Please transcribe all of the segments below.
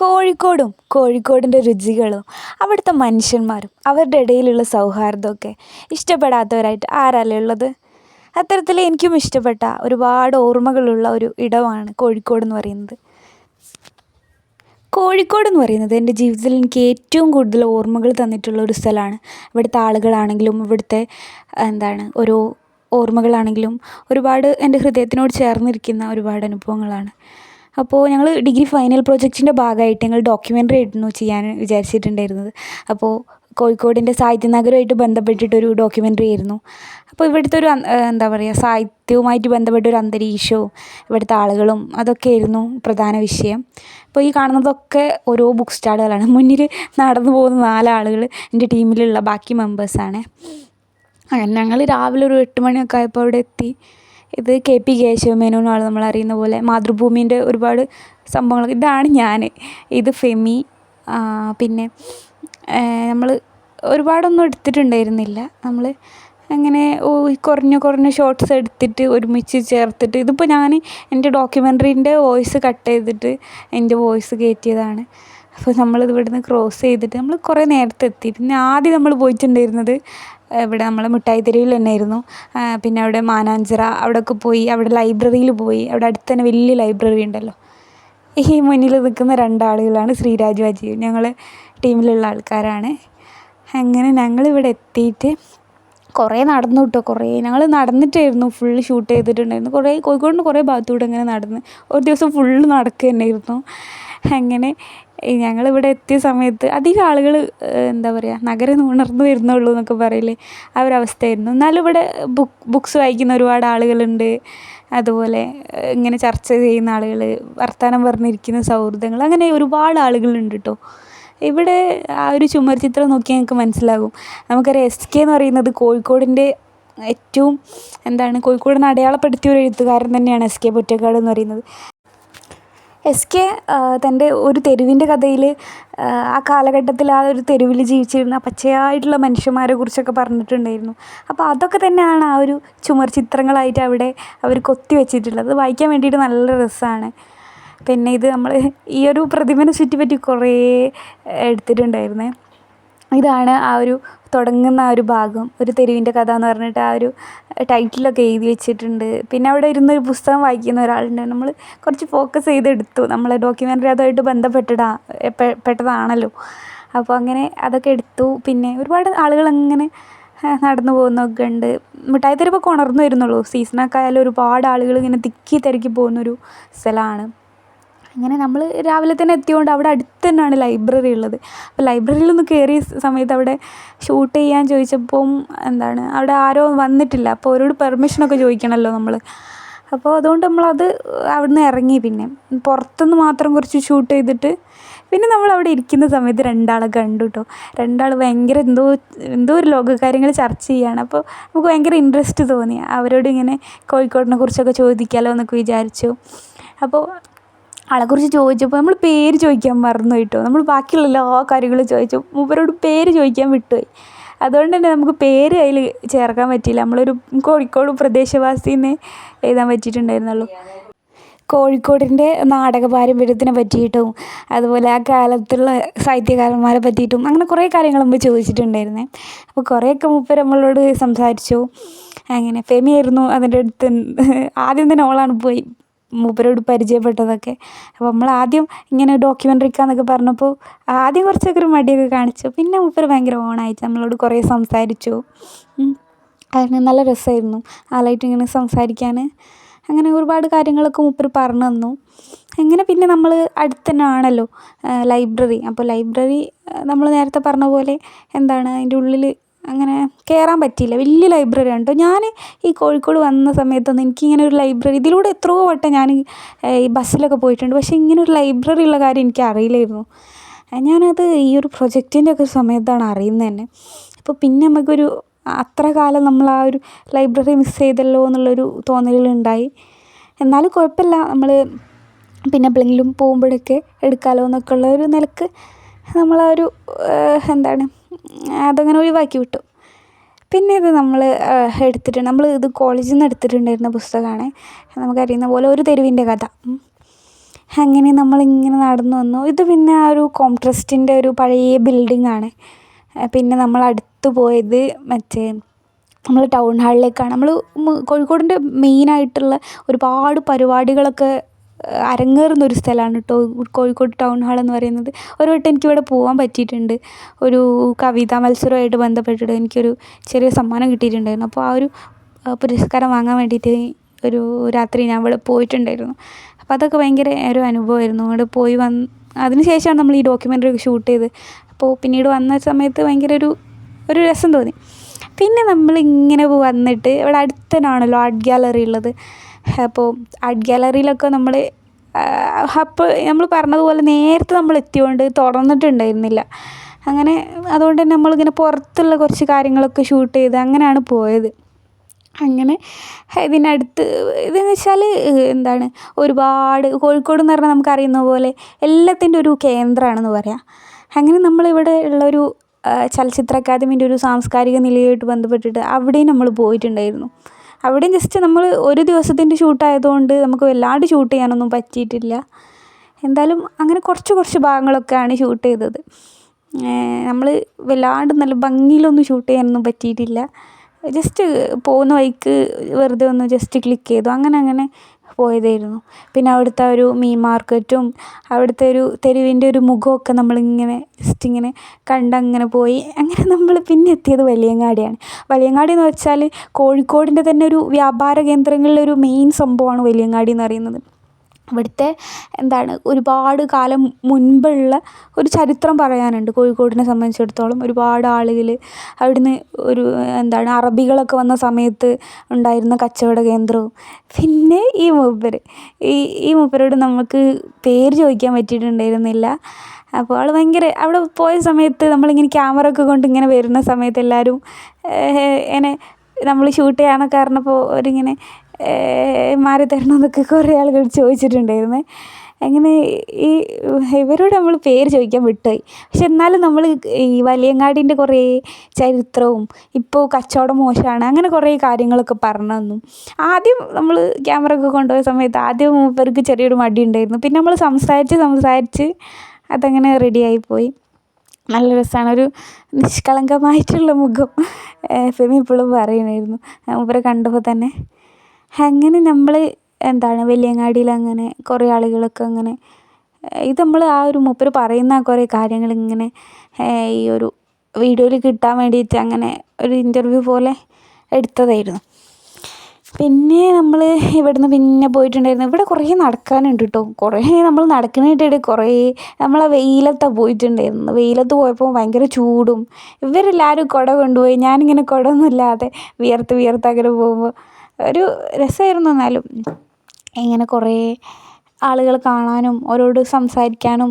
കോഴിക്കോടും കോഴിക്കോടിന്റെ രുചികളും അവിടുത്തെ മനുഷ്യന്മാരും അവരുടെ ഇടയിലുള്ള സൗഹാർദ്ദമൊക്കെ ഇഷ്ടപ്പെടാത്തവരായിട്ട് ആരല്ലേ ഉള്ളത്? അത്തരത്തിൽ എനിക്കും ഇഷ്ടപ്പെട്ട ഒരുപാട് ഓർമ്മകളുള്ള ഒരു ഇടമാണ് കോഴിക്കോട് എന്ന് പറയുന്നത്. കോഴിക്കോട് എന്ന് പറയുന്നത് എന്റെ ജീവിതത്തിൽ എനിക്ക് ഏറ്റവും കൂടുതൽ ഓർമ്മകൾ തന്നിട്ടുള്ള ഒരു സ്ഥലമാണ്. ഇവിടുത്തെ ആളുകളാണെങ്കിലും ഇവിടുത്തെ എന്താണ് ഓരോ ഓർമ്മകളാണെങ്കിലും ഒരുപാട് എന്റെ ഹൃദയത്തിനോട് ചേർന്നിരിക്കുന്ന ഒരുപാട് അനുഭവങ്ങളാണ്. അപ്പോൾ ഞങ്ങൾ ഡിഗ്രി ഫൈനൽ പ്രോജക്റ്റിന്റെ ഭാഗമായിട്ട് ഞങ്ങൾ ഡോക്യുമെന്ററി ആയിരുന്നു ചെയ്യാൻ വിചാരിച്ചിട്ടുണ്ടായിരുന്നത്. അപ്പോൾ കോഴിക്കോടിന്റെ സാഹിത്യനഗരമായിട്ട് ബന്ധപ്പെട്ടിട്ടൊരു ഡോക്യുമെന്ററി ആയിരുന്നു. അപ്പോൾ ഇവിടുത്തെ ഒരു എന്താ പറയുക സാഹിത്യവുമായിട്ട് ബന്ധപ്പെട്ട ഒരു അന്തരീക്ഷവും ഇവിടുത്തെ ആളുകളും അതൊക്കെ ആയിരുന്നു പ്രധാന വിഷയം. അപ്പോൾ ഈ കാണുന്നതൊക്കെ ഓരോ ബുക്ക് സ്റ്റാളുകളാണ്. മുന്നിൽ നടന്നു പോകുന്ന നാലാളുകൾ എന്റെ ടീമിലുള്ള ബാക്കി മെമ്പേഴ്സാണ് അങ്ങനെ ഞങ്ങൾ രാവിലെ ഒരു എട്ട് മണിയൊക്കെ ആയപ്പോൾ അവിടെ എത്തി. ഇത് കെ പി നമ്മൾ അറിയുന്ന പോലെ. മാതൃഭൂമിന്റെ ഒരുപാട് സംഭവങ്ങൾ. ഇതാണ് ഞാൻ. ഇത് ഫെമി. പിന്നെ നമ്മൾ ഒരുപാടൊന്നും എടുത്തിട്ടുണ്ടായിരുന്നില്ല. നമ്മൾ അങ്ങനെ കുറഞ്ഞ കുറഞ്ഞ ഷോർട്ട്സ് എടുത്തിട്ട് ഒരുമിച്ച് ചേർത്തിട്ട് ഇതിപ്പോൾ ഞാൻ എന്റെ ഡോക്യുമെന്ററീന്റെ വോയിസ് കട്ട് ചെയ്തിട്ട് എന്റെ വോയിസ് കയറ്റിയതാണ്. അപ്പോൾ നമ്മളിത് ഇവിടുന്ന് ക്രോസ് ചെയ്തിട്ട് നമ്മൾ കുറേ നേരത്തെ എത്തി. പിന്നെ ആദ്യം നമ്മൾ പോയിട്ടുണ്ടായിരുന്നത് ഇവിടെ നമ്മൾ മിഠായി തെരുവിൽ തന്നെയായിരുന്നു. പിന്നെ അവിടെ മാനാഞ്ചിറ അവിടെയൊക്കെ പോയി അവിടെ ലൈബ്രറിയിൽ പോയി. അവിടെ അടുത്ത് തന്നെ വലിയ ലൈബ്രറി ഉണ്ടല്ലോ. ഈ മുന്നിൽ നിൽക്കുന്ന രണ്ടാളുകളാണ് ശ്രീരാജ് അജിയും ഞങ്ങൾ ടീമിലുള്ള ആൾക്കാരാണ്. അങ്ങനെ ഞങ്ങളിവിടെ എത്തിയിട്ട് കുറേ നടന്നു കേട്ടോ കുറേ. ഞങ്ങൾ നടന്നിട്ടായിരുന്നു ഫുൾ ഷൂട്ട് ചെയ്തിട്ടുണ്ടായിരുന്നു കുറേ കോഴിക്കോടിന്റെ കുറേ ഭാഗത്തൂടെ ഇങ്ങനെ നടന്ന് ഒരു ദിവസം ഫുള്ള് നടക്കുക തന്നെയായിരുന്നു അങ്ങനെ ഞങ്ങളിവിടെ എത്തിയ സമയത്ത് അധികം ആളുകൾ എന്താ പറയുക നഗരം ഉണർന്നു വരുന്നുള്ളൂ എന്നൊക്കെ പറയില്ലേ ആ ഒരു അവസ്ഥയായിരുന്നു. എന്നാലും ഇവിടെ ബുക്ക് ബുക്ക്സ് വായിക്കുന്ന ഒരുപാട് ആളുകളുണ്ട്. അതുപോലെ ഇങ്ങനെ ചർച്ച ചെയ്യുന്ന ആളുകൾ വർത്തമാനം പറഞ്ഞിരിക്കുന്ന സൗഹൃദങ്ങൾ അങ്ങനെ ഒരുപാട് ആളുകളുണ്ട് കേട്ടോ ഇവിടെ ആ ഒരു ചുമർ ചിത്രം നോക്കിയാൽ നിങ്ങൾക്ക് മനസ്സിലാകും. നമുക്കറിയാം എസ് കെ എന്ന് പറയുന്നത് കോഴിക്കോടിന്റെ ഏറ്റവും എന്താണ് കോഴിക്കോടിനെ അടയാളപ്പെടുത്തിയ ഒരു എഴുത്തുകാരൻ തന്നെയാണ് എസ് കെ പൊറ്റക്കാട് എന്ന് പറയുന്നത്. എസ് കെ തന്റെ ഒരു തെരുവിന്റെ കഥയിൽ ആ കാലഘട്ടത്തിൽ ആ ഒരു തെരുവിൽ ജീവിച്ചിരുന്ന പച്ചയായിട്ടുള്ള മനുഷ്യന്മാരെ കുറിച്ചൊക്കെ പറഞ്ഞിട്ടുണ്ടായിരുന്നു. അപ്പോൾ അതൊക്കെ തന്നെയാണ് ആ ഒരു ചുമർ ചിത്രങ്ങളായിട്ട് അവിടെ അവർ കൊത്തി വെച്ചിട്ടുള്ളത്. വായിക്കാൻ വേണ്ടിയിട്ട് നല്ല രസമാണ്. പിന്നെ ഇത് നമ്മൾ ഈ ഒരു പ്രതിമനെ ചുറ്റിപ്പറ്റി കുറേ എടുത്തിട്ടുണ്ടായിരുന്നേ. ഇതാണ് ആ ഒരു തുടങ്ങുന്ന ആ ഒരു ഭാഗം ഒരു തെരുവിന്റെ കഥ എന്ന് പറഞ്ഞിട്ട് ആ ഒരു ടൈറ്റിലൊക്കെ എഴുതി വെച്ചിട്ടുണ്ട്. പിന്നെ അവിടെ ഇരുന്ന് ഒരു പുസ്തകം വായിക്കുന്ന ഒരാളുണ്ട്. നമ്മൾ കുറച്ച് ഫോക്കസ് ചെയ്തെടുത്തു. നമ്മൾ ഡോക്യുമെന്ററി അതുമായിട്ട് ബന്ധപ്പെട്ടിടാ പെട്ടതാണല്ലോ. അപ്പോൾ അങ്ങനെ അതൊക്കെ എടുത്തു. പിന്നെ ഒരുപാട് ആളുകൾ അങ്ങനെ നടന്നു പോകുന്നൊക്കെ ഉണ്ട്. മിഠായി തെരുവൊക്കെ ഉണർന്നു വരുന്നുള്ളൂ. സീസണൊക്കെ ആയാലും ഒരുപാട് ആളുകൾ ഇങ്ങനെ തിക്കി തിരക്കി പോകുന്നൊരു സ്ഥലമാണ്. അങ്ങനെ നമ്മൾ രാവിലെ തന്നെ എത്തിയതുകൊണ്ട് അവിടെ അടുത്ത് തന്നെയാണ് ലൈബ്രറി ഉള്ളത്. അപ്പോൾ ലൈബ്രറിയിൽ ലൈബ്രറിയിലൊന്ന് കയറിയ സമയത്ത് അവിടെ ഷൂട്ട് ചെയ്യാൻ ചോദിച്ചപ്പം എന്താണ് അവിടെ ആരോ വന്നിട്ടില്ല. അപ്പോൾ അവരോട് പെർമിഷനൊക്കെ ചോദിക്കണമല്ലോ നമ്മൾ അപ്പോൾ അതുകൊണ്ട് നമ്മളത് അവിടുന്ന് ഇറങ്ങി പിന്നെ. പുറത്തുനിന്ന് മാത്രം കുറച്ച് ഷൂട്ട് ചെയ്തിട്ട് പിന്നെ നമ്മൾ അവിടെ ഇരിക്കുന്ന സമയത്ത് രണ്ടാളെ കണ്ടു കേട്ടോ രണ്ടാൾ ഭയങ്കര എന്തോ എന്തോ ഒരു ലോകകാര്യങ്ങൾ ചർച്ച ചെയ്യുകയാണ് അപ്പോൾ നമുക്ക് ഭയങ്കര ഇൻട്രസ്റ്റ് തോന്നി. അവരോട് ഇങ്ങനെ കോഴിക്കോടിനെ കുറിച്ചൊക്കെ ചോദിക്കാമല്ലോ എന്നൊക്കെ വിചാരിച്ചു. അപ്പോൾ ആളെക്കുറിച്ച് ചോദിച്ചപ്പോൾ നമ്മൾ പേര് ചോദിക്കാൻ മറന്നു കേട്ടോ. നമ്മൾ ബാക്കിയുള്ള എല്ലാ കാര്യങ്ങളും ചോദിച്ചു. മൂപ്പരോട് പേര് ചോദിക്കാൻ വിട്ടുപോയി അതുകൊണ്ട് തന്നെ നമുക്ക് പേര് അതിൽ ചേർക്കാൻ പറ്റിയില്ല. നമ്മളൊരു കോഴിക്കോട് പ്രദേശവാസിന്ന് എഴുതാൻ പറ്റിയിട്ടുണ്ടായിരുന്നുള്ളൂ. കോഴിക്കോടിന്റെ നാടക പാരമ്പര്യത്തിനെ പറ്റിയിട്ടും അതുപോലെ ആ കാലത്തുള്ള സാഹിത്യകാരന്മാരെ പറ്റിയിട്ടും അങ്ങനെ കുറേ കാര്യങ്ങൾ മുമ്പ് ചോദിച്ചിട്ടുണ്ടായിരുന്നേ. അപ്പോൾ കുറേയൊക്കെ മൂപ്പർ നമ്മളോട് സംസാരിച്ചു. അങ്ങനെ ഫെമിയായിരുന്നു അതിന്റെ അടുത്ത്. ആദ്യം തന്നെ ഓളാണ് പോയി മൂപ്പരോട് പരിചയപ്പെട്ടതൊക്കെ. അപ്പോൾ നമ്മൾ ആദ്യം ഇങ്ങനെ ഡോക്യുമെന്ററിക്കാന്നൊക്കെ പറഞ്ഞപ്പോൾ ആദ്യം കുറച്ചൊക്കെ ഒരു മടിയൊക്കെ കാണിച്ചു. പിന്നെ മൂപ്പർ ഭയങ്കര ഓണായിട്ട് നമ്മളോട് കുറേ സംസാരിച്ചു. അതിന് നല്ല രസമായിരുന്നു. ആളായിട്ട് ഇങ്ങനെ സംസാരിക്കാൻ അങ്ങനെ ഒരുപാട് കാര്യങ്ങളൊക്കെ മൂപ്പർ പറഞ്ഞു തന്നു. അങ്ങനെ പിന്നെ നമ്മൾ അടുത്ത് തന്നെ ആണല്ലോ ലൈബ്രറി. അപ്പോൾ ലൈബ്രറി നമ്മൾ നേരത്തെ പറഞ്ഞ പോലെ എന്താണ്? അതിന്റെ ഉള്ളിൽ അങ്ങനെ കയറാൻ പറ്റിയില്ല. വലിയ ലൈബ്രറിയാണ് കേട്ടോ ഞാൻ ഈ കോഴിക്കോട് വന്ന സമയത്തൊന്നും എനിക്കിങ്ങനെ ഒരു ലൈബ്രറി ഇതിലൂടെ എത്രയോ വട്ടം ഞാൻ ഈ ബസ്സിലൊക്കെ പോയിട്ടുണ്ട്. പക്ഷേ ഇങ്ങനെ ഒരു ലൈബ്രറി ഉള്ള കാര്യം എനിക്ക് അറിയില്ലായിരുന്നു. ഞാനത് ഈ ഒരു പ്രൊജക്റ്റിന്റെ ഒക്കെ സമയത്താണ് അറിയുന്നത് തന്നെ. അപ്പോൾ പിന്നെ നമുക്കൊരു അത്ര കാലം നമ്മൾ ആ ഒരു ലൈബ്രറി മിസ് ചെയ്തല്ലോ എന്നുള്ളൊരു തോന്നലുണ്ടായി എന്നാലും കുഴപ്പമില്ല. നമ്മൾ പിന്നെ എപ്പോഴെങ്കിലും പോകുമ്പോഴൊക്കെ എടുക്കാമല്ലോ എന്നൊക്കെ ഉള്ള ഒരു നിലയ്ക്ക് നമ്മളാ ഒരു എന്താണ് അതങ്ങനെ ഒഴിവാക്കി വിട്ടു. പിന്നെ ഇത് നമ്മൾ എടുത്തിട്ടുണ്ട്. നമ്മൾ ഇത് കോളേജിൽ നിന്ന് എടുത്തിട്ടുണ്ടായിരുന്ന പുസ്തകമാണ് നമുക്കറിയുന്ന പോലെ ഒരു തെരുവിന്റെ കഥ. അങ്ങനെ നമ്മളിങ്ങനെ നടന്നു വന്നു. ഇത് പിന്നെ ആ ഒരു കോംട്രസ്റ്റിന്റെ ഒരു പഴയ ബിൽഡിംഗ് ആണ് പിന്നെ നമ്മൾ അടുത്ത് പോയത് മറ്റേ നമ്മൾ ടൗൺ ഹാളിലേക്കാണ്. നമ്മൾ കോഴിക്കോടിന്റെ മെയിനായിട്ടുള്ള ഒരുപാട് പരിപാടികളൊക്കെ അരങ്ങേറുന്ന ഒരു സ്ഥലമാണ് കേട്ടോ. കോഴിക്കോട് ടൗൺ ഹാൾ എന്ന് പറയുന്നത്. ഒരു വട്ടം എനിക്കിവിടെ പോകാൻ പറ്റിയിട്ടുണ്ട്. ഒരു കവിതാ മത്സരമായിട്ട് ബന്ധപ്പെട്ടിട്ട് എനിക്കൊരു ചെറിയ സമ്മാനം കിട്ടിയിട്ടുണ്ടായിരുന്നു. അപ്പോൾ ആ ഒരു പുരസ്കാരം വാങ്ങാൻ വേണ്ടിയിട്ട് ഒരു രാത്രി ഞാൻ ഇവിടെ പോയിട്ടുണ്ടായിരുന്നു. അപ്പോൾ അതൊക്കെ ഭയങ്കര ഒരു അനുഭവമായിരുന്നു. അവിടെ പോയി വന്ന് അതിന് ശേഷമാണ് നമ്മൾ ഈ ഡോക്യുമെന്ററി ഒക്കെ ഷൂട്ട് ചെയ്ത് അപ്പോൾ പിന്നീട് വന്ന സമയത്ത് ഭയങ്കര ഒരു ഒരു രസം തോന്നി. പിന്നെ നമ്മളിങ്ങനെ വന്നിട്ട് ഇവിടെ അടുത്തനാണല്ലോ ആർട്ട് ഗാലറി ഉള്ളത്. അപ്പോൾ ആർട്ട് ഗാലറിയിലൊക്കെ നമ്മൾ അപ്പോൾ നമ്മൾ പറഞ്ഞതുപോലെ നേരത്തെ നമ്മൾ എത്തിയോണ്ട് തുറന്നിട്ടുണ്ടായിരുന്നില്ല അങ്ങനെ അതുകൊണ്ട് തന്നെ നമ്മളിങ്ങനെ പുറത്തുള്ള കുറച്ച് കാര്യങ്ങളൊക്കെ ഷൂട്ട് ചെയ്ത് അങ്ങനെയാണ് പോയത്. അങ്ങനെ ഇതിനടുത്ത് ഇതെന്ന് വെച്ചാൽ എന്താണ് ഒരുപാട് കോഴിക്കോട് എന്ന് പറഞ്ഞാൽ നമുക്കറിയുന്ന പോലെ എല്ലാത്തിന്റെ ഒരു കേന്ദ്രമാണെന്ന് പറയാം. അങ്ങനെ നമ്മളിവിടെ ഉള്ളൊരു ചലച്ചിത്ര അക്കാദമീന്റെ ഒരു സാംസ്കാരിക നിലയുമായിട്ട് ബന്ധപ്പെട്ടിട്ട് അവിടെയും നമ്മൾ പോയിട്ടുണ്ടായിരുന്നു. അവിടെയും ജസ്റ്റ് നമ്മൾ ഒരു ദിവസത്തിന്റെ ഷൂട്ടായതുകൊണ്ട് നമുക്ക് വല്ലാണ്ട് ഷൂട്ട് ചെയ്യാനൊന്നും പറ്റിയിട്ടില്ല. എന്തായാലും അങ്ങനെ കുറച്ച് കുറച്ച് ഭാഗങ്ങളൊക്കെയാണ് ഷൂട്ട് ചെയ്തത്. നമ്മൾ വല്ലാണ്ട് നല്ല ഭംഗിയിലൊന്നും ഷൂട്ട് ചെയ്യാനൊന്നും പറ്റിയിട്ടില്ല. ജസ്റ്റ് പോകുന്ന വഴിക്ക് വെറുതെ ഒന്ന് ജസ്റ്റ് ക്ലിക്ക് ചെയ്തു. അങ്ങനെ അങ്ങനെ പോയതായിരുന്നു. പിന്നെ അവിടുത്തെ ഒരു മീൻ മാർക്കറ്റും അവിടുത്തെ ഒരു തെരുവിന്റെ ഒരു മുഖമൊക്കെ നമ്മളിങ്ങനെ ജസ്റ്റ് ഇങ്ങനെ കണ്ടങ്ങനെ പോയി. അങ്ങനെ നമ്മൾ പിന്നെ എത്തിയത് വലിയങ്ങാടിയാണ്. വലിയങ്ങാടി എന്ന് വെച്ചാൽ കോഴിക്കോടിന്റെ തന്നെ ഒരു വ്യാപാര കേന്ദ്രങ്ങളിലൊരു മെയിൻ സംഭവമാണ് വലിയങ്ങാടി എന്ന് പറയുന്നത്. ഇവിടുത്തെ എന്താണ് ഒരുപാട് കാലം മുൻപുള്ള ഒരു ചരിത്രം പറയാനുണ്ട്. കോഴിക്കോടിനെ സംബന്ധിച്ചിടത്തോളം ഒരുപാട് ആളുകൾ അവിടുന്ന് ഒരു എന്താണ് അറബികളൊക്കെ വന്ന സമയത്ത് ഉണ്ടായിരുന്ന കച്ചവട കേന്ദ്രവും. പിന്നെ ഈ മൂപ്പർ ഈ ഈ മൂപ്പരോട് നമുക്ക് പേര് ചോദിക്കാൻ പറ്റിയിട്ടുണ്ടായിരുന്നില്ല. അപ്പോൾ ആൾ ഭയങ്കര അവിടെ പോയ സമയത്ത് നമ്മളിങ്ങനെ ക്യാമറ ഒക്കെ കൊണ്ട് ഇങ്ങനെ വരുന്ന സമയത്ത് എല്ലാവരും ഇങ്ങനെ നമ്മൾ ഷൂട്ട് ചെയ്യാനൊക്കെ പറഞ്ഞപ്പോൾ അവരിങ്ങനെ മാറി തരണമെന്നൊക്കെ കുറേ ആളുകൾ ചോദിച്ചിട്ടുണ്ടായിരുന്നേ. അങ്ങനെ ഈ ഇവരോട് നമ്മൾ പേര് ചോദിക്കാൻ വിട്ടുപോയി. പക്ഷെ എന്നാലും നമ്മൾ ഈ വലിയങ്ങാടിന്റെ കുറേ ചരിത്രവും ഇപ്പോൾ കച്ചവടം മോശമാണ് അങ്ങനെ കുറേ കാര്യങ്ങളൊക്കെ പറഞ്ഞു തന്നു. ആദ്യം നമ്മൾ ക്യാമറ ഒക്കെ കൊണ്ടുപോയ സമയത്ത് ആദ്യം മൂപ്പർക്ക് ചെറിയൊരു മടി ഉണ്ടായിരുന്നു. പിന്നെ നമ്മൾ സംസാരിച്ച് സംസാരിച്ച് അതങ്ങനെ റെഡിയായി പോയി. നല്ല രസമാണ്. ഒരു നിഷ്കളങ്കമായിട്ടുള്ള മുഖം ഫെമി ഇപ്പോഴും പറയുമായിരുന്നു മൂപ്പരെ കണ്ടപ്പോൾ തന്നെ അങ്ങനെ നമ്മൾ എന്താണ് വലിയങ്ങാടിയിൽ അങ്ങനെ കുറേ ആളുകളൊക്കെ അങ്ങനെ ഇത് നമ്മൾ ആ ഒരു മൂപ്പർ പറയുന്ന കുറേ കാര്യങ്ങൾ ഇങ്ങനെ ഈ ഒരു വീഡിയോയിൽ കിട്ടാൻ വേണ്ടിയിട്ട് അങ്ങനെ ഒരു ഇന്റർവ്യൂ പോലെ എടുത്തതായിരുന്നു. പിന്നെ നമ്മൾ ഇവിടുന്ന് പിന്നെ പോയിട്ടുണ്ടായിരുന്നു. ഇവിടെ കുറേ നടക്കാനുണ്ട് കേട്ടോ കുറേ നമ്മൾ നടക്കുന്നതിന്റെ കുറേ നമ്മൾ ആ വെയിലത്താണ് പോയിട്ടുണ്ടായിരുന്നു. വെയിലത്ത് പോയപ്പോൾ ഭയങ്കര ചൂടും. ഇവരെല്ലാവരും കുട കൊണ്ടുപോയി. ഞാനിങ്ങനെ കുട ഒന്നുമില്ലാതെ വിയർത്ത് വിയർത്ത് അങ്ങനെ പോകുമ്പോൾ ഒരു രസമായിരുന്നു എന്നാലും. ഇങ്ങനെ കുറേ ആളുകൾ കാണാനും അവരോട് സംസാരിക്കാനും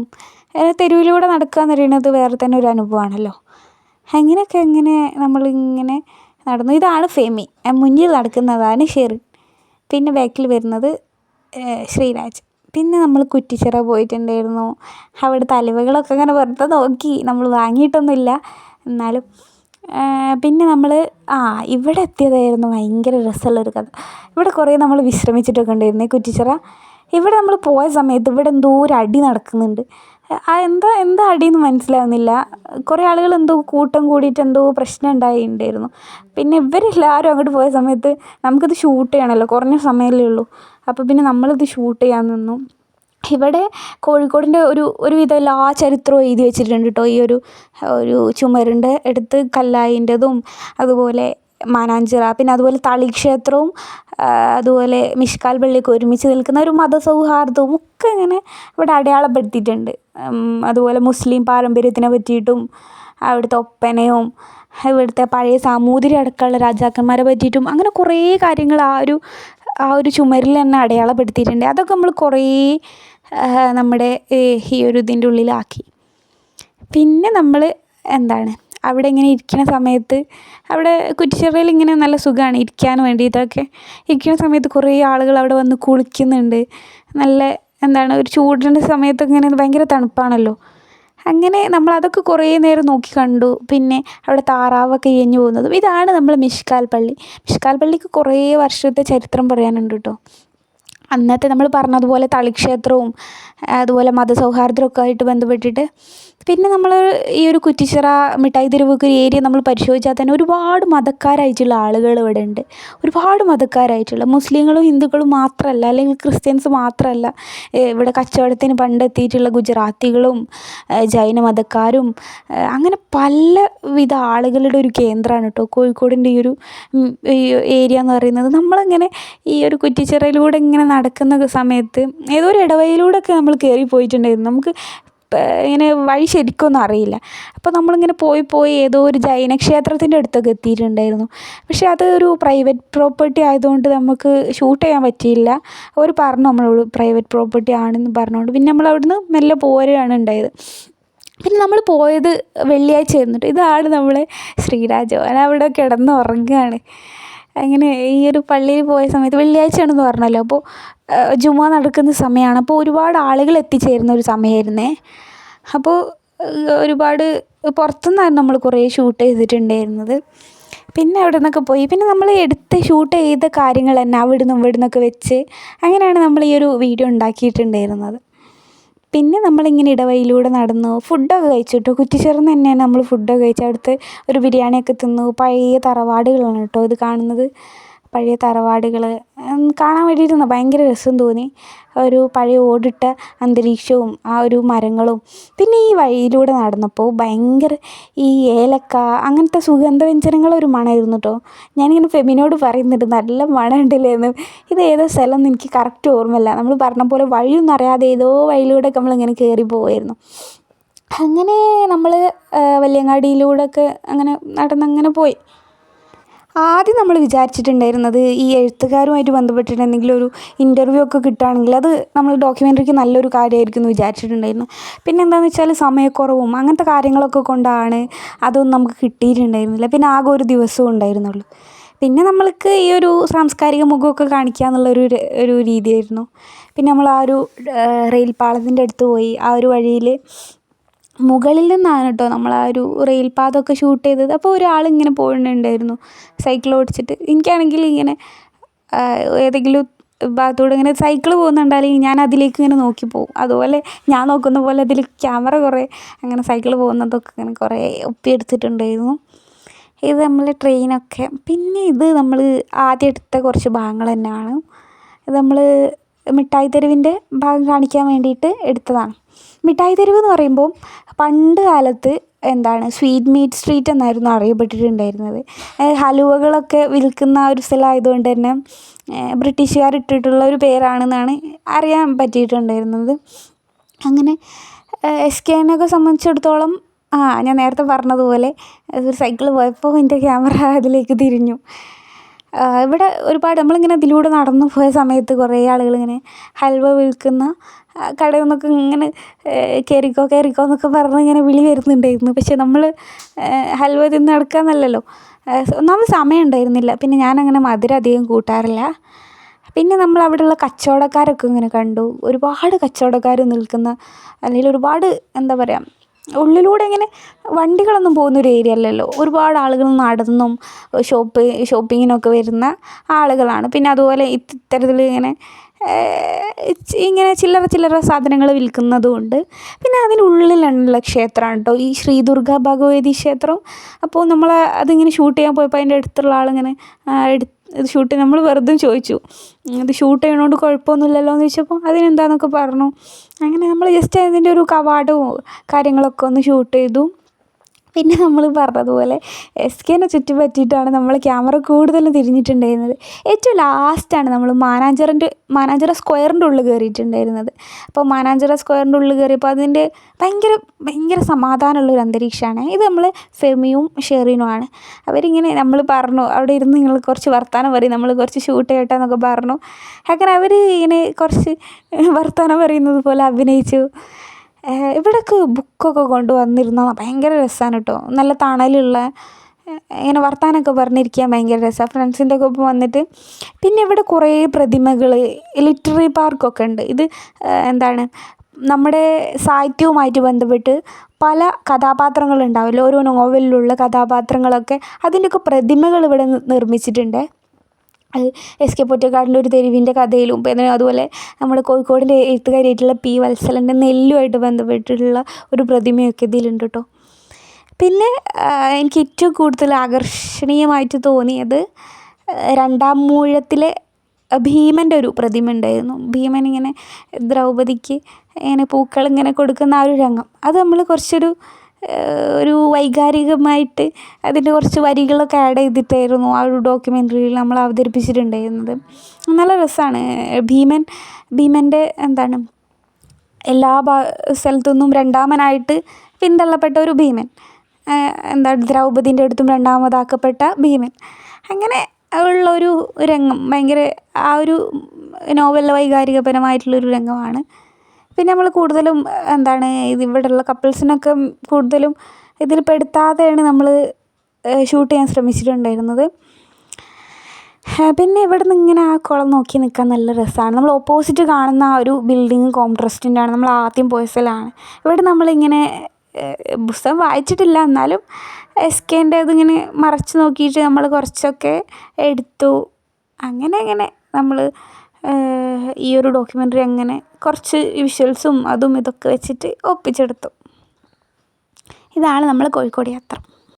തെരുവിലൂടെ നടക്കുക എന്ന് പറയുന്നത് വേറെ തന്നെ ഒരു അനുഭവമാണല്ലോ. അങ്ങനെയൊക്കെ ഇങ്ങനെ നമ്മളിങ്ങനെ നടന്നു. ഇതാണ് ഫെമി. മുന്നിൽ നടക്കുന്നതാണ് ഷെറിൻ. പിന്നെ ബാക്കിൽ വരുന്നത് ശ്രീരാജ്. പിന്നെ നമ്മൾ കുറ്റിച്ചിറ പോയിട്ടുണ്ടായിരുന്നു. അവിടുത്തെ അലുവകളൊക്കെ ഇങ്ങനെ വെറുതെ നോക്കി. നമ്മൾ വാങ്ങിയിട്ടൊന്നുമില്ല. എന്നാലും പിന്നെ നമ്മൾ ആ ഇവിടെ എത്തിയതായിരുന്നു ഭയങ്കര രസമുള്ളൊരു കഥ. ഇവിടെ കുറേ നമ്മൾ വിശ്രമിച്ചിട്ടൊക്കെ ഉണ്ടായിരുന്നേ കുറ്റിച്ചിറ. ഇവിടെ നമ്മൾ പോയ സമയത്ത് ഇവിടെ എന്തോ ഒരു അടി നടക്കുന്നുണ്ട്. ആ എന്താ എന്താ അടിയെന്ന് മനസ്സിലാവുന്നില്ല. കുറേ ആളുകൾ എന്തോ കൂട്ടം കൂടിയിട്ട് എന്തോ പ്രശ്നം ഉണ്ടായിട്ടുണ്ടായിരുന്നു പിന്നെ ഇവരെല്ലാവരും അങ്ങോട്ട് പോയ സമയത്ത് നമുക്കിത് ഷൂട്ട് ചെയ്യണമല്ലോ കുറഞ്ഞ സമയമല്ലേ ഉള്ളൂ. അപ്പോൾ പിന്നെ നമ്മളിത് ഷൂട്ട് ചെയ്യാൻ നിന്നു. ഇവിടെ കോഴിക്കോടിന്റെ ഒരു ഒരുവിധം എല്ലാ ചരിത്രവും എഴുതി വെച്ചിട്ടുണ്ട് കേട്ടോ. ഈ ഒരു ഒരു ചുമരിന്റെ അടുത്ത് കല്ലായിന്റെതും അതുപോലെ മാനാഞ്ചിറ പിന്നെ അതുപോലെ തളിക്ഷേത്രവും അതുപോലെ മിഷ്കാൽ പള്ളിയൊക്കെ ഒരുമിച്ച് നിൽക്കുന്ന ഒരു മതസൗഹാർദ്ദവും ഒക്കെ ഇങ്ങനെ ഇവിടെ അടയാളപ്പെടുത്തിയിട്ടുണ്ട്. അതുപോലെ മുസ്ലിം പാരമ്പര്യത്തിനെ പറ്റിയിട്ടും അവിടുത്തെ ഒപ്പനയും ഇവിടുത്തെ പഴയ സാമൂതിരി അടക്കമുള്ള രാജാക്കന്മാരെ പറ്റിയിട്ടും അങ്ങനെ കുറേ കാര്യങ്ങൾ ആ ഒരു ആ ഒരു ചുമരിൽ തന്നെ അടയാളപ്പെടുത്തിയിട്ടുണ്ട്. അതൊക്കെ നമ്മൾ കുറേ നമ്മുടെ ഈ ഒരു ഇതിന്റെ ഉള്ളിലാക്കി. പിന്നെ നമ്മൾ എന്താണ് അവിടെ ഇങ്ങനെ ഇരിക്കുന്ന സമയത്ത് അവിടെ കുറ്റിച്ചിറയിൽ ഇങ്ങനെ നല്ല സുഖമാണ് ഇരിക്കാൻ വേണ്ടിയിട്ടൊക്കെ ഇരിക്കുന്ന സമയത്ത് കുറേ ആളുകൾ അവിടെ വന്ന് കുളിക്കുന്നുണ്ട്. നല്ല എന്താണ് ഒരു ചൂടിന്റെ സമയത്തൊക്കെ ഇങ്ങനെ ഭയങ്കര തണുപ്പാണല്ലോ. അങ്ങനെ നമ്മൾ അതൊക്കെ കുറേ നേരം നോക്കി കണ്ടു. പിന്നെ അവിടെ താറാവൊക്കെ ഇഴഞ്ഞു പോകുന്നതും ഇതാണ് നമ്മൾ മിഷ്കാൽ പള്ളി. മിഷ്കാൽ പള്ളിക്ക് കുറേ വർഷത്തെ ചരിത്രം പറയാനുണ്ട് കേട്ടോ. അന്നത്തെ നമ്മൾ പറഞ്ഞതുപോലെ തളിക്ഷേത്രവും അതുപോലെ മതസൗഹാർദ്ദമൊക്കെ ആയിട്ട് ബന്ധപ്പെട്ടിട്ട്. പിന്നെ നമ്മൾ ഈ ഒരു കുറ്റിച്ചിറ മിഠായി തെരുവൊക്കെ ഏരിയ നമ്മൾ പരിശോധിച്ചാൽ തന്നെ ഒരുപാട് മതക്കാരായിട്ടുള്ള ആളുകൾ ഇവിടെ ഉണ്ട്. ഒരുപാട് മതക്കാരായിട്ടുള്ള മുസ്ലിങ്ങളും ഹിന്ദുക്കളും മാത്രമല്ല അല്ലെങ്കിൽ ക്രിസ്ത്യൻസ് മാത്രമല്ല ഇവിടെ കച്ചവടത്തിന് പണ്ടെത്തിയിട്ടുള്ള ഗുജറാത്തികളും ജൈന മതക്കാരും അങ്ങനെ പലവിധ ആളുകളുടെ ഒരു കേന്ദ്രമാണ് കേട്ടോ കോഴിക്കോടിന്റെ ഈ ഒരു ഏരിയ എന്ന് പറയുന്നത്. നമ്മളിങ്ങനെ ഈ ഒരു കുറ്റിച്ചിറയിലൂടെ ഇങ്ങനെ നടക്കുന്ന സമയത്ത് ഏതോ ഒരു ഇടവയിലൂടെയൊക്കെ നമ്മൾ കയറി പോയിട്ടുണ്ടായിരുന്നു. നമുക്ക് ഇങ്ങനെ വഴി ശരിക്കൊന്നും അറിയില്ല. അപ്പോൾ നമ്മളിങ്ങനെ പോയി പോയി ഏതോ ഒരു ജൈന ക്ഷേത്രത്തിന്റെ അടുത്തൊക്കെ എത്തിയിട്ടുണ്ടായിരുന്നു. പക്ഷേ അത് ഒരു പ്രൈവറ്റ് പ്രോപ്പർട്ടി ആയതുകൊണ്ട് നമുക്ക് ഷൂട്ട് ചെയ്യാൻ പറ്റിയില്ല. അവർ പറഞ്ഞു നമ്മളോട് പ്രൈവറ്റ് പ്രോപ്പർട്ടി ആണെന്ന് പറഞ്ഞുകൊണ്ട് പിന്നെ നമ്മൾ അവിടുന്ന് മെല്ലെ പോരുകയാണ് ഉണ്ടായത്. പിന്നെ നമ്മൾ പോയത് വെള്ളിയാഴ്ച ആയിരുന്നു ഇതാണ് നമ്മളെ ശ്രീരാജോ. ഞാൻ അവിടെ കിടന്ന് ഉറങ്ങുകയാണ് അങ്ങനെ ഈ ഒരു പള്ളിയിൽ പോയ സമയത്ത് വെള്ളിയാഴ്ചയാണെന്ന് പറഞ്ഞല്ലോ. അപ്പോൾ ജുമാ നടക്കുന്ന സമയമാണ്. അപ്പോൾ ഒരുപാട് ആളുകൾ എത്തിച്ചേരുന്ന ഒരു സമയമായിരുന്നേ. അപ്പോൾ ഒരുപാട് പുറത്തുനിന്നായിരുന്നു നമ്മൾ കുറേ ഷൂട്ട് ചെയ്തിട്ടുണ്ടായിരുന്നത്. പിന്നെ അവിടെ നിന്നൊക്കെ പോയി. പിന്നെ നമ്മൾ എടുത്ത് ഷൂട്ട് ചെയ്ത കാര്യങ്ങൾ തന്നെ അവിടുന്ന് ഇവിടുന്നൊക്കെ വെച്ച് അങ്ങനെയാണ് നമ്മൾ ഈ ഒരു വീഡിയോ ഉണ്ടാക്കിയിട്ടുണ്ടായിരുന്നത്. പിന്നെ നമ്മളിങ്ങനെ ഇടവഴിയിലൂടെ നടന്നു ഫുഡൊക്കെ കഴിച്ചു കേട്ടോ കുറ്റിച്ചിറന്ന് തന്നെയാണ് നമ്മൾ ഫുഡൊക്കെ കഴിച്ചത് അവിടുത്തെ ഒരു ബിരിയാണിയൊക്കെ തിന്നു. പഴയ തറവാടുകളാണ് കേട്ടോ ഇത് കാണുന്നത്. പഴയ തറവാടുകൾ കാണാൻ വേണ്ടിയിട്ട് ഭയങ്കര രസം തോന്നി. ഒരു പഴയ ഓടിട്ട അന്തരീക്ഷവും ആ ഒരു മരങ്ങളും. പിന്നെ ഈ വഴിയിലൂടെ നടന്നപ്പോൾ ഭയങ്കര ഈ ഏലക്ക അങ്ങനത്തെ സുഗന്ധവ്യഞ്ജനങ്ങൾ ഒരു മണമായിരുന്നു കേട്ടോ ഞാനിങ്ങനെ ഫെമിനോട് പറയുന്നുണ്ട് നല്ല മണം ഉണ്ടല്ലേ എന്ന്. ഇത് ഏതോ സ്ഥലം എന്ന് എനിക്ക് കറക്റ്റ് ഓർമ്മയില്ല. നമ്മൾ പറഞ്ഞ പോലെ വഴിയൊന്നും അറിയാതെ ഏതോ വഴിയിലൂടെയൊക്കെ നമ്മളിങ്ങനെ കയറി പോവായിരുന്നു. അങ്ങനെ നമ്മൾ വലിയങ്ങാടിയിലൂടെയൊക്കെ അങ്ങനെ നടന്നങ്ങനെ പോയി. ആദ്യം നമ്മൾ വിചാരിച്ചിട്ടുണ്ടായിരുന്നത് ഈ എഴുത്തുകാരുമായിട്ട് ബന്ധപ്പെട്ടിട്ട് എന്തെങ്കിലും ഒരു ഇന്റർവ്യൂ ഒക്കെ കിട്ടുകയാണെങ്കിൽ അത് നമ്മൾ ഡോക്യുമെന്ററിക്ക് നല്ലൊരു കാര്യമായിരിക്കും എന്ന് വിചാരിച്ചിട്ടുണ്ടായിരുന്നു. പിന്നെ എന്താണെന്ന് വെച്ചാൽ സമയക്കുറവും അങ്ങനത്തെ കാര്യങ്ങളൊക്കെ കൊണ്ടാണ് അതൊന്നും നമുക്ക് കിട്ടിയിട്ടുണ്ടായിരുന്നില്ല. പിന്നെ ആകെ ഒരു ദിവസവും ഉണ്ടായിരുന്നുള്ളൂ. പിന്നെ നമ്മൾക്ക് ഈ ഒരു സാംസ്കാരിക മുഖമൊക്കെ കാണിക്കുക എന്നുള്ളൊരു ഒരു രീതിയായിരുന്നു. പിന്നെ നമ്മൾ ആ ഒരു റെയിൽ പാളത്തിന്റെ അടുത്ത് പോയി. ആ ഒരു വഴിയിൽ മുകളിൽ നിന്നാണ് കേട്ടോ നമ്മൾ ആ ഒരു റെയിൽ പാതമൊക്കെ ഷൂട്ട് ചെയ്തത്. അപ്പോൾ ഒരാൾ ഇങ്ങനെ പോകുന്നുണ്ടായിരുന്നു സൈക്കിൾ ഓടിച്ചിട്ട്. എനിക്കാണെങ്കിൽ ഇങ്ങനെ ഏതെങ്കിലും ഭാഗത്തൂടെ ഇങ്ങനെ സൈക്കിൾ പോകുന്നുണ്ടാണെങ്കിൽ ഞാൻ അതിലേക്ക് ഇങ്ങനെ നോക്കി പോകും. അതുപോലെ ഞാൻ നോക്കുന്ന പോലെ അതിൽ ക്യാമറ കുറേ അങ്ങനെ സൈക്കിൾ പോകുന്നതൊക്കെ ഇങ്ങനെ കുറേ ഒപ്പിയെടുത്തിട്ടുണ്ടായിരുന്നു. ഇത് നമ്മൾ ട്രെയിനൊക്കെ പിന്നെ ഇത് നമ്മൾ ആദ്യം എടുത്ത കുറച്ച് ഭാഗങ്ങൾ തന്നെയാണ്. ഇത് നമ്മൾ മിഠായി തെരുവിന്റെ ഭാഗം കാണിക്കാൻ വേണ്ടിയിട്ട് എടുത്തതാണ്. മിഠായി തെരുവ് എന്ന് പറയുമ്പോൾ പണ്ട് കാലത്ത് എന്താണ് സ്വീറ്റ് മീറ്റ് സ്ട്രീറ്റ് എന്നായിരുന്നു അറിയപ്പെട്ടിട്ടുണ്ടായിരുന്നത്. ഹലുവകളൊക്കെ വിൽക്കുന്ന ഒരു സ്ഥലമായതുകൊണ്ട് തന്നെ ബ്രിട്ടീഷുകാർ ഇട്ടിട്ടുള്ള ഒരു പേരാണെന്നാണ് അറിയാൻ പറ്റിയിട്ടുണ്ടായിരുന്നത്. അങ്ങനെ എസ് കെ എന്നൊക്കെ സംബന്ധിച്ചിടത്തോളം ആ ഞാൻ നേരത്തെ പറഞ്ഞതുപോലെ ഒരു സൈക്കിൾ പോയപ്പോൾ എന്റെ ക്യാമറ അതിലേക്ക് തിരിഞ്ഞു. ഇവിടെ ഒരുപാട് നമ്മളിങ്ങനെ ഇതിലൂടെ നടന്നു പോയ സമയത്ത് കുറേ ആളുകളിങ്ങനെ ഹൽവ വിൽക്കുന്ന കടയിൽ നിന്നൊക്കെ ഇങ്ങനെ കയറിക്കോ കയറിക്കോ എന്നൊക്കെ പറഞ്ഞ് ഇങ്ങനെ വിളി വരുന്നുണ്ടായിരുന്നു. പക്ഷേ നമ്മൾ ഹൽവ തിന്ന് നടക്കാമെന്നല്ലല്ലോ ഒന്നാമത് സമയം ഉണ്ടായിരുന്നില്ല. പിന്നെ ഞാനങ്ങനെ മധുരം അധികം കൂട്ടാറില്ല. പിന്നെ നമ്മൾ അവിടെയുള്ള കച്ചവടക്കാരൊക്കെ ഇങ്ങനെ കണ്ടു. ഒരുപാട് കച്ചവടക്കാർ നിൽക്കുന്ന അല്ലെങ്കിൽ ഒരുപാട് എന്താ പറയുക ഉള്ളിലൂടെ ഇങ്ങനെ വണ്ടികളൊന്നും പോകുന്നൊരു ഏരിയ അല്ലല്ലോ. ഒരുപാട് ആളുകൾ നടന്നും ഷോപ്പ് ഷോപ്പിങ്ങിനൊക്കെ വരുന്ന ആളുകളാണ്. പിന്നെ അതുപോലെ ഇത്തരത്തിൽ ഇങ്ങനെ ഇങ്ങനെ ചില്ലറ ചില്ലറ സാധനങ്ങൾ വിൽക്കുന്നതും ഉണ്ട് പിന്നെ അതിനുള്ളിലുള്ള ക്ഷേത്രമാണ് കേട്ടോ ഈ ശ്രീ ദുർഗ ഭഗവതി ക്ഷേത്രം. അപ്പോൾ നമ്മൾ അതിങ്ങനെ ഷൂട്ട് ചെയ്യാൻ പോയപ്പോൾ അതിന്റെ അടുത്തുള്ള ആളിങ്ങനെ എടുത്ത് ഷൂട്ട് നമ്മൾ വെറുതെ ചോദിച്ചു. ഇത് ഷൂട്ട് ചെയ്യണോണ്ട് കുഴപ്പമൊന്നുമില്ലല്ലോ എന്ന് ചോദിച്ചപ്പോൾ അതിനെന്താന്നൊക്കെ പറഞ്ഞു. അങ്ങനെ നമ്മൾ ജസ്റ്റ് അതിന്റെ ഒരു കവാടവും കാര്യങ്ങളൊക്കെ ഒന്ന് ഷൂട്ട് ചെയ്തു. പിന്നെ നമ്മൾ പറഞ്ഞതുപോലെ എസ് കെനെ ചുറ്റി പറ്റിയിട്ടാണ് നമ്മൾ ക്യാമറ കൂടുതലും തിരിഞ്ഞിട്ടുണ്ടായിരുന്നത്. ഏറ്റവും ലാസ്റ്റാണ് നമ്മൾ മാനാഞ്ചറിന്റെ മാനാഞ്ചറ സ്ക്വയറിന്റെ ഉള്ളിൽ കയറിയിട്ടുണ്ടായിരുന്നത്. അപ്പോൾ മാനാഞ്ചറ സ്ക്വയറിന്റെ ഉള്ളിൽ കയറിയപ്പോൾ അതിന്റെ ഭയങ്കര ഭയങ്കര സമാധാനമുള്ളൊരു അന്തരീക്ഷമാണ്. ഇത് നമ്മൾ ഫെമിയും ഷെറിനുമാണ്. അവരിങ്ങനെ നമ്മൾ പറഞ്ഞു അവിടെ ഇരുന്ന് നിങ്ങൾ കുറച്ച് വർത്തമാനം പറയും നമ്മൾ കുറച്ച് ഷൂട്ട് ചെയ്യട്ടെ എന്നൊക്കെ പറഞ്ഞു. അങ്ങനെ അവർ ഇങ്ങനെ കുറച്ച് വർത്തമാനം പറയുന്നത് പോലെ അഭിനയിച്ചു. ഇവിടേക്ക് ബുക്കൊക്കെ കൊണ്ട് വന്നിരുന്നാൽ ഭയങ്കര രസമാണ് കേട്ടോ നല്ല തണലുള്ള ഇങ്ങനെ വർത്തമാനമൊക്കെ പറഞ്ഞിരിക്കാൻ ഭയങ്കര രസമാണ് ഫ്രണ്ട്സിന്റെ ഒക്കെ ഒപ്പം വന്നിട്ട്. പിന്നെ ഇവിടെ കുറേ പ്രതിമകൾ ലിറ്റററി പാർക്കൊക്കെ ഉണ്ട്. ഇത് എന്താണ് നമ്മുടെ സാഹിത്യവുമായിട്ട് ബന്ധപ്പെട്ട് പല കഥാപാത്രങ്ങൾ ഉണ്ടാവില്ല ഓരോ നോവലിലുള്ള കഥാപാത്രങ്ങളൊക്കെ അതിന്റെയൊക്കെ പ്രതിമകൾ ഇവിടെ നിർമ്മിച്ചിട്ടുണ്ട്. എസ് കെ പൊറ്റക്കാടിന്റെ ഒരു തെരുവിന്റെ കഥയിലും പിന്നെ അതുപോലെ നമ്മുടെ കോഴിക്കോടിന്റെ എഴുത്തുകാരിയായിട്ടുള്ള പി വത്സലന്റെ നെല്ലുമായിട്ട് ബന്ധപ്പെട്ടിട്ടുള്ള ഒരു പ്രതിമയൊക്കെ ഇതിലുണ്ട് കേട്ടോ പിന്നെ എനിക്ക് ഏറ്റവും കൂടുതൽ ആകർഷണീയമായിട്ട് തോന്നിയത് രണ്ടാം മൂഴത്തിലെ ഭീമന്റെ ഒരു പ്രതിമ ഉണ്ടായിരുന്നു ഭീമൻ ഇങ്ങനെ ദ്രൗപദിക്ക് ഇങ്ങനെ പൂക്കൾ ഇങ്ങനെ കൊടുക്കുന്ന ആ ഒരു രംഗം. അത് നമ്മൾ കുറച്ചൊരു ഒരു വൈകാരികമായിട്ട് അതിന്റെ കുറച്ച് വരികളൊക്കെ ആഡ് ചെയ്തിട്ടായിരുന്നു ആ ഒരു ഡോക്യുമെന്ററിയിൽ നമ്മൾ അവതരിപ്പിച്ചിട്ടുണ്ടായിരുന്നത്. നല്ല രസമാണ് ഭീമൻ ഭീമന്റെ എന്താണ് എല്ലാ ഭാ സ്ഥലത്തു നിന്നും രണ്ടാമനായിട്ട് പിന്തള്ളപ്പെട്ട ഒരു ഭീമൻ. എന്താണ് ദ്രൗപതിന്റെ അടുത്തും രണ്ടാമതാക്കപ്പെട്ട ഭീമൻ. അങ്ങനെ ഉള്ള ഒരു രംഗം ഭയങ്കര ആ ഒരു നോവലിലെ വൈകാരികപരമായിട്ടുള്ളൊരു രംഗമാണ് പിന്നെ നമ്മൾ കൂടുതലും എന്താണ് ഇത് ഇവിടെയുള്ള കപ്പിൾസിനൊക്കെ കൂടുതലും ഇതിൽ പെടുത്താതെയാണ് നമ്മൾ ഷൂട്ട് ചെയ്യാൻ ശ്രമിച്ചിട്ടുണ്ടായിരുന്നത്. പിന്നെ ഇവിടെ നിന്ന് ഇങ്ങനെ ആ കുളം നോക്കി നിൽക്കാൻ നല്ല രസമാണ് നമ്മൾ ഓപ്പോസിറ്റ് കാണുന്ന ആ ഒരു ബിൽഡിങ് കോൺട്രസ്റ്റിന്റെ ആണ്. നമ്മൾ ആദ്യം പോയ സ്ഥലമാണ്. ഇവിടെ നമ്മളിങ്ങനെ പുസ്തകം വായിച്ചിട്ടില്ല. എന്നാലും എസ് കെന്റെ ഇതിങ്ങനെ മറച്ച് നോക്കിയിട്ട് നമ്മൾ കുറച്ചൊക്കെ എടുത്തു. അങ്ങനെ അങ്ങനെ നമ്മൾ ഈ ഒരു ഡോക്യുമെന്ററി അങ്ങനെ കുറച്ച് വിഷ്വൽസും അതും ഇതൊക്കെ വെച്ചിട്ട് ഒപ്പിച്ചെടുത്തു. ഇതാണ് നമ്മൾ കോഴിക്കോട് യാത്ര.